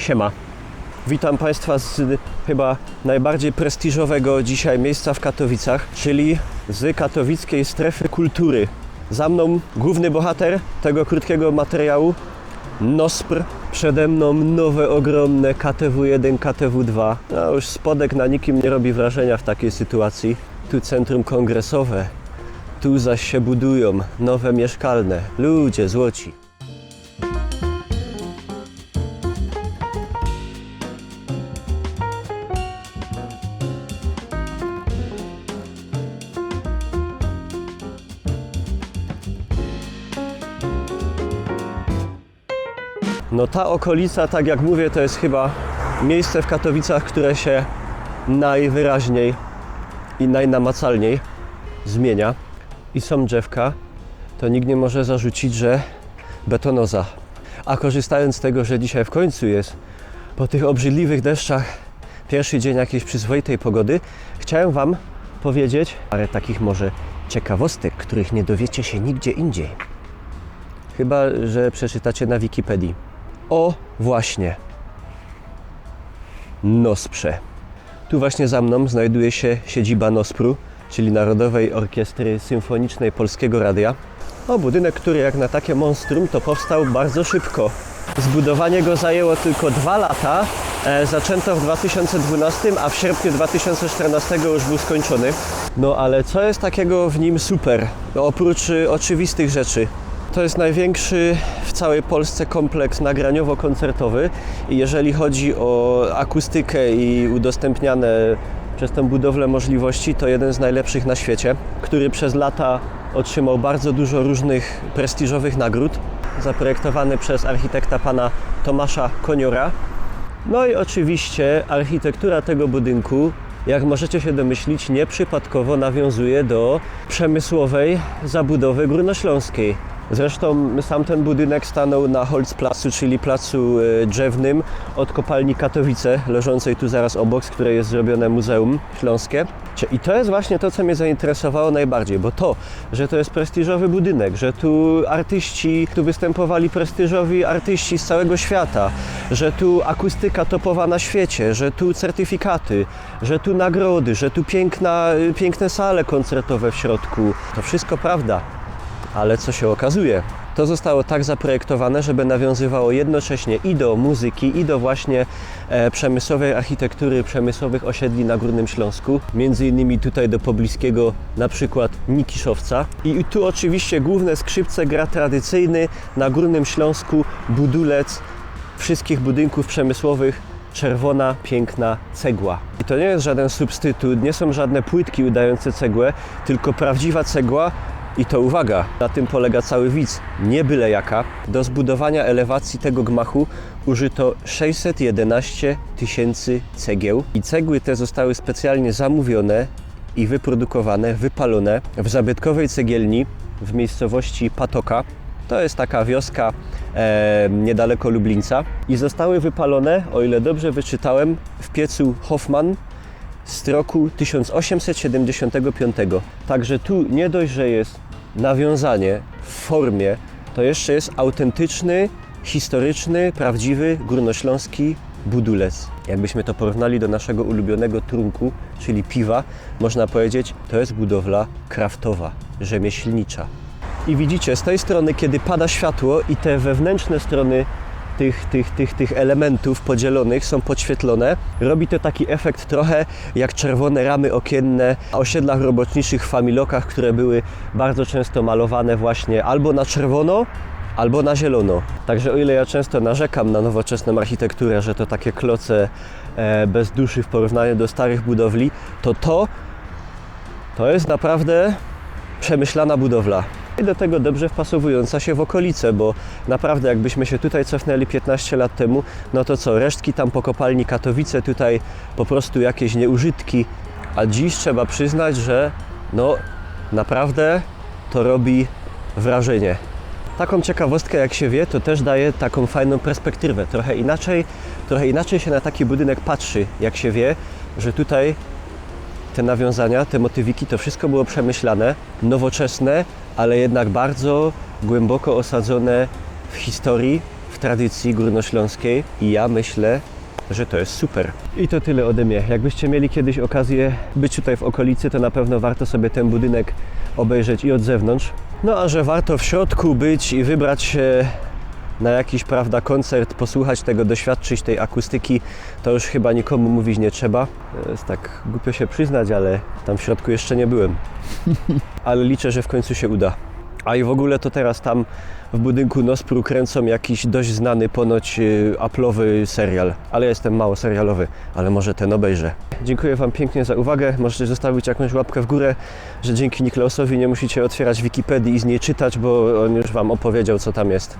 Siema. Witam Państwa z chyba najbardziej prestiżowego dzisiaj miejsca w Katowicach, czyli z katowickiej strefy kultury. Za mną główny bohater tego krótkiego materiału, Nospr. Przede mną nowe, ogromne KTW1, KTW2. No już spodek na nikim nie robi wrażenia w takiej sytuacji. Tu centrum kongresowe, tu zaś się budują nowe mieszkalne. Ludzie złoci. No ta okolica, tak jak mówię, to jest chyba miejsce w Katowicach, które się najwyraźniej i najnamacalniej zmienia. I są drzewka, to nikt nie może zarzucić, że betonoza. A korzystając z tego, że dzisiaj w końcu jest po tych obrzydliwych deszczach pierwszy dzień jakiejś przyzwoitej pogody, chciałem Wam powiedzieć parę takich może ciekawostek, których nie dowiecie się nigdzie indziej. Chyba, że przeczytacie na Wikipedii. O, właśnie. Nosprze. Tu właśnie za mną znajduje się siedziba Nospru, czyli Narodowej Orkiestry Symfonicznej Polskiego Radia. O, budynek, który jak na takie monstrum to powstał bardzo szybko. Zbudowanie go zajęło tylko dwa lata. E, zaczęto w 2012, a w sierpniu 2014 już był skończony. No ale co jest takiego w nim super? Oprócz oczywistych rzeczy. To jest największy w całej Polsce kompleks nagraniowo-koncertowy i jeżeli chodzi o akustykę i udostępniane przez tę budowlę możliwości, to jeden z najlepszych na świecie, który przez lata otrzymał bardzo dużo różnych prestiżowych nagród, zaprojektowany przez architekta pana Tomasza Koniora. No i oczywiście architektura tego budynku, jak możecie się domyślić, nieprzypadkowo nawiązuje do przemysłowej zabudowy górnośląskiej. Zresztą sam ten budynek stanął na Holzplatzu, czyli placu e, drzewnym od kopalni Katowice, leżącej tu zaraz obok, z której jest zrobione Muzeum Śląskie. I to jest właśnie to, co mnie zainteresowało najbardziej, bo to, że to jest prestiżowy budynek, że tu artyści, tu występowali prestiżowi artyści z całego świata, że tu akustyka topowa na świecie, że tu certyfikaty, że tu nagrody, że tu piękna, piękne sale koncertowe w środku. To wszystko prawda. Ale co się okazuje? To zostało tak zaprojektowane, żeby nawiązywało jednocześnie i do muzyki, i do właśnie e, przemysłowej architektury, przemysłowych osiedli na Górnym Śląsku. Między innymi tutaj do pobliskiego na przykład Nikiszowca. I tu oczywiście główne skrzypce gra tradycyjny na Górnym Śląsku budulec wszystkich budynków przemysłowych czerwona, piękna cegła. I to nie jest żaden substytut, nie są żadne płytki udające cegłę, tylko prawdziwa cegła i to uwaga, na tym polega cały widz, nie byle jaka. Do zbudowania elewacji tego gmachu użyto 611 tysięcy cegieł i cegły te zostały specjalnie zamówione i wyprodukowane, wypalone w zabytkowej cegielni w miejscowości Patoka. To jest taka wioska e, niedaleko Lublińca i zostały wypalone, o ile dobrze wyczytałem, w piecu Hoffman z roku 1875. Także tu nie dość, że jest nawiązanie w formie, to jeszcze jest autentyczny, historyczny, prawdziwy górnośląski budulec. Jakbyśmy to porównali do naszego ulubionego trunku, czyli piwa, można powiedzieć, to jest budowla kraftowa, rzemieślnicza. I widzicie, z tej strony, kiedy pada światło i te wewnętrzne strony tych, tych, tych, tych elementów podzielonych są podświetlone. Robi to taki efekt trochę jak czerwone ramy okienne na osiedlach robotniczych w familokach, które były bardzo często malowane właśnie albo na czerwono, albo na zielono. Także o ile ja często narzekam na nowoczesną architekturę, że to takie kloce e, bez duszy w porównaniu do starych budowli, to to, to jest naprawdę przemyślana budowla. I do tego dobrze wpasowująca się w okolice, bo naprawdę jakbyśmy się tutaj cofnęli 15 lat temu, no to co, resztki tam po kopalni Katowice, tutaj po prostu jakieś nieużytki, a dziś trzeba przyznać, że no naprawdę to robi wrażenie. Taką ciekawostkę jak się wie, to też daje taką fajną perspektywę. Trochę inaczej, trochę inaczej się na taki budynek patrzy, jak się wie, że tutaj te nawiązania, te motywiki, to wszystko było przemyślane, nowoczesne, ale jednak bardzo głęboko osadzone w historii w tradycji górnośląskiej i ja myślę, że to jest super. I to tyle ode mnie. Jakbyście mieli kiedyś okazję być tutaj w okolicy, to na pewno warto sobie ten budynek obejrzeć i od zewnątrz. No a że warto w środku być i wybrać się na jakiś, prawda, koncert, posłuchać tego, doświadczyć tej akustyki, to już chyba nikomu mówić nie trzeba. Jest tak głupio się przyznać, ale tam w środku jeszcze nie byłem. ale liczę, że w końcu się uda. A i w ogóle to teraz tam w budynku Nospru kręcą jakiś dość znany ponoć yy, Apple'owy serial. Ale jestem mało serialowy, ale może ten obejrzę. Dziękuję Wam pięknie za uwagę. Możecie zostawić jakąś łapkę w górę, że dzięki Niklausowi nie musicie otwierać Wikipedii i z niej czytać, bo on już Wam opowiedział, co tam jest.